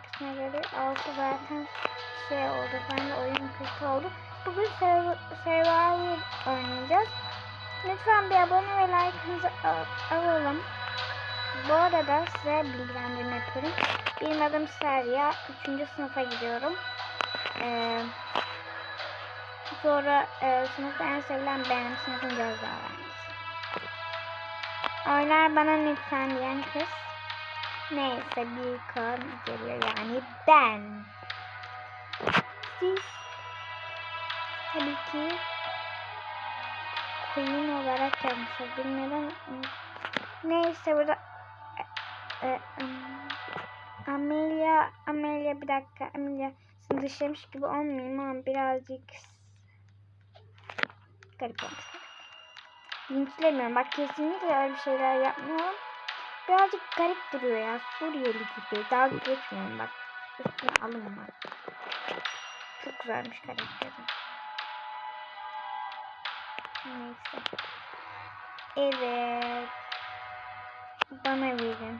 şarkısına göre 6 zaten şey oldu. Ben de oyun kötü oldu. Bugün Survivor oynayacağız. Lütfen bir abone ve like'ınızı al- alalım. Bu arada size bilgilendirme yapıyorum. Benim adım Serya. 3. sınıfa gidiyorum. Ee, sonra e, sınıfta en sevilen benim sınıfın gözdağı öğrencisi. Oynar bana lütfen diyen kız. Neyse bir kan geliyor yani ben. Siz tabii ki Queen olarak yapmışız. Bilmeden neyse burada e, e, ım, Amelia Amelia bir dakika Amelia seni gibi olmayayım ama birazcık garip olmuş. Linçlemiyorum. Bak kesinlikle öyle bir şeyler yapmıyorum. Birazcık garip duruyor ya. Suriyeli gibi. Daha geçmiyorum bak. Üstüne alınma. Çok güzelmiş karakteri. Neyse. Evet. Bana verin.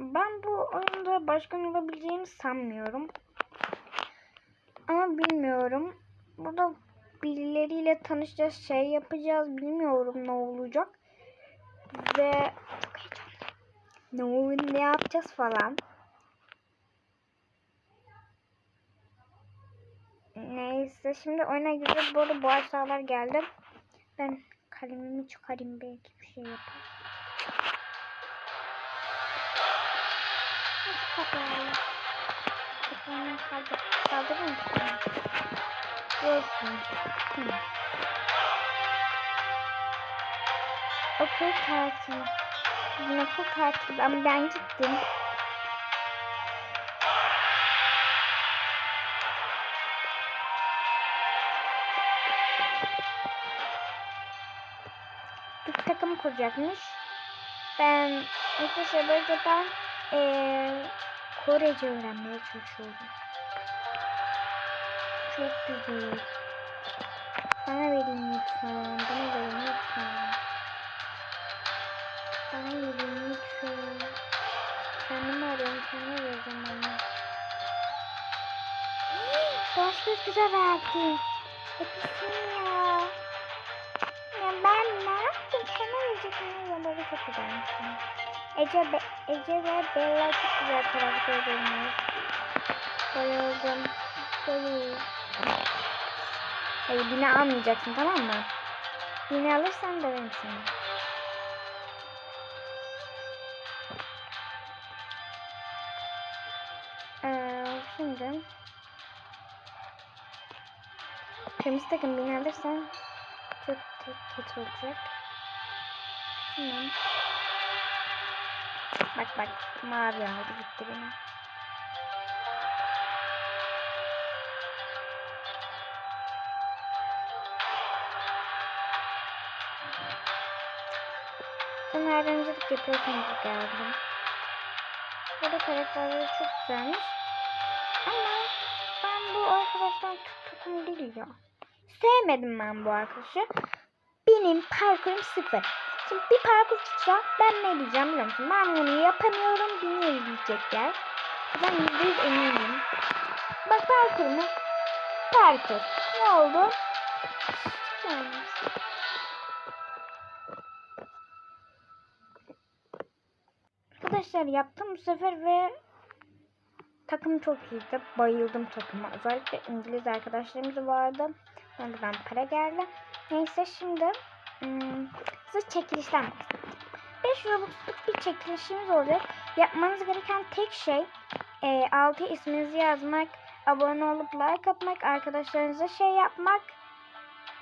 Ben bu oyunda başkan olabileceğimi sanmıyorum. Ama bilmiyorum. Burada birileriyle tanışacağız, şey yapacağız. Bilmiyorum ne olacak. Ve çok heyecanlıyım. Ne, ne yapacağız falan. Neyse şimdi oyuna gireceğiz. Bu arada bu aşağılar geldi. Ben kalemimi çıkarayım belki bir şey yapar. Hadi bakalım. Ekranı kaldır. Kaldırır mısın? Olsun. Hı. Okul tatili. Bugün okul tatili ama ben gittim. Bir takım kuracakmış. Ben arkadaşlar böylece ben eee Korece öğrenmeye çalışıyorum. Çok güzel. Bana verin lütfen. Bana verin lütfen. Bana verin lütfen. Kendimi arıyorum. Kendime vereceğim onu. Başka kıza verdi. Hepsini ya. Ya ben ne yaptım? Sana verecektim. Böyle çok güzelmiş. Ece, Be Ece ve Bella çok güzel karakter görünüyor. Bayıldım. Bayıldım. Hayır beni almayacaksın tamam mı? Beni alırsan döverim seni. Kırmızı takım beni çok kötü olacak. Tamam. Bak bak mavi aldı gitti benim. Sen öğrencilik yapıyorsun gibi geldim. Burada karakterleri çok güzelmiş. Ama ben bu arkadaştan çok takım değil ya. Sevmedim ben bu arkadaşı. Benim parkurum sıfır. Şimdi bir parkur çıksa ben ne diyeceğim biliyor musun? Ben bunu yapamıyorum. Beni izleyecekler. Ben yüzde yüz eminim. Bak parkurumu. Parkur. Ne oldu? Arkadaşlar yaptım bu sefer ve takım çok iyiydi. Bayıldım takıma. Özellikle İngiliz arkadaşlarımız vardı. Ondan para geldi. Neyse şimdi hmm, çekilişten bahsedeyim. 5 Robux'luk bir çekilişimiz olacak. Yapmanız gereken tek şey e, altı isminizi yazmak, abone olup like atmak, arkadaşlarınıza şey yapmak.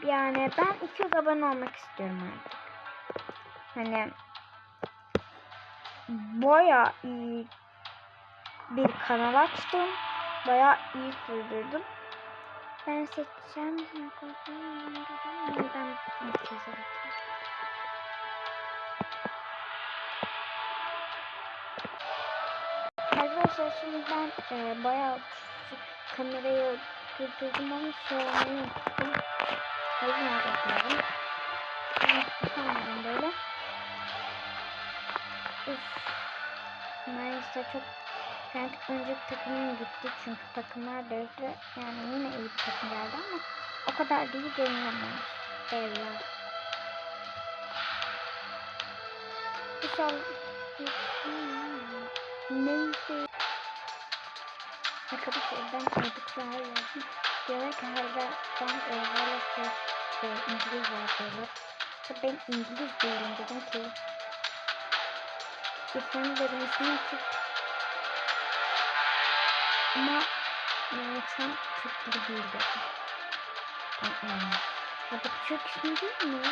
Yani ben 200 abone olmak istiyorum artık. Hani baya iyi bir kanal açtım. Baya iyi sürdürdüm. Ben seçeceğim. Ben seçeceğim. Arkadaşlar şimdi ben e, bayağı kamerayı durdurdum ama olmayı unuttum. O yüzden. Ben tutamıyorum böyle. Üf. Maalesef çok yani önceki takımım gitti çünkü takımlar değişti. Yani yine iyi bir takım geldi ama o kadar değil denilemez. Evler. İnşallah. Neyse. Arkadaşlar ben editler yazdım. Diyorlar ki hala ben e, hala şey, şey, İngiliz. Tabii ben İngiliz değilim dedim ki. İsmim dedim Türk. Ama sen Türk gibi değil dedim. Aa, Ya bu Türk ismi değil mi?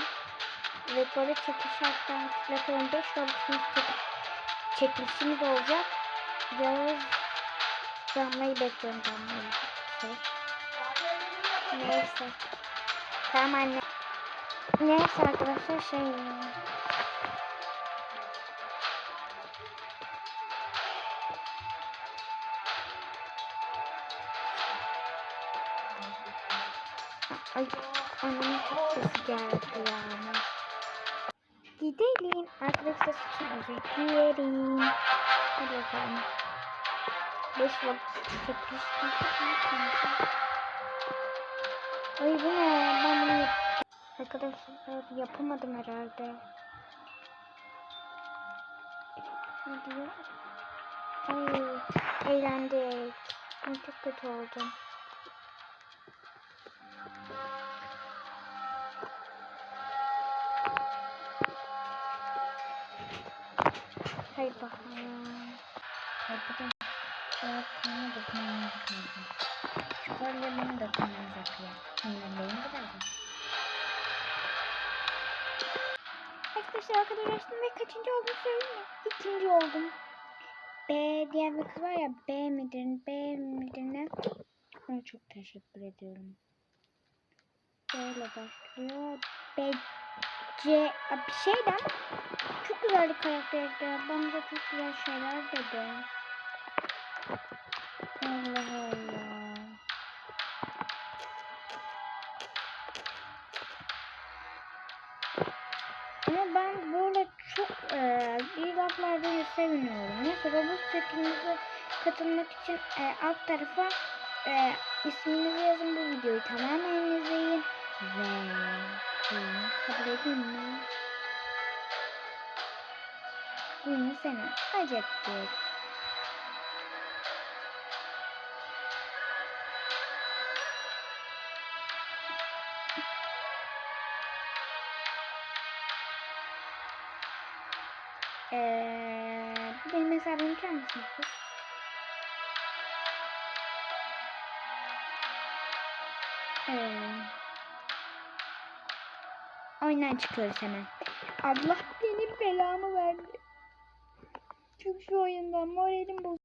Ve çekiliş hatta hatırlatıyorum 5 Robux'un çekip çekilişimiz olacak. Yağız Damla'yı bekliyorum Damla'yı. Şey. Neyse. Tamam anne. Neyse arkadaşlar şey. Ay annemin sesi geldi yani. Gidelim. Arkadaşlar özür dilerim. Hadi bakalım. 5 vakit çekmiş. Ay bu ne? Ben bunu yap Arkadaşlar yapamadım herhalde. Hadi ya. Ay eğlendik. Ay çok kötü oldum. Hayır bakalım. Arkadaşlar bana dokunmanızı lazım. Şu kolye bana dokunmanızı yapıyor. Sinirliyim bu da. Arkadaşlar arkadaşlar ve kaçıncı oldum söyleyeyim? İkinci oldum. B diyen bir kız var ya B midir B midir ne? Ona çok teşekkür ediyorum. Böyle başlıyor. B C bir şeyden çok güzel bir karakterdi. Bana da çok güzel şeyler dedi. Allah Allah. Ama ben böyle çok e, iyi laflardan seviniyorum. Neyse Roblox çekimimize katılmak için e, alt tarafa e, isminizi yazın bu videoyu tamamen izleyin. Ve buyurun kabul edeyim mi? Buyurun seni acettik. Ee, benim hesabımı kendisiniz. Ee, oyundan çıkıyoruz hemen. Allah benim belamı verdi. Çok şu oyundan moralim bozuldu.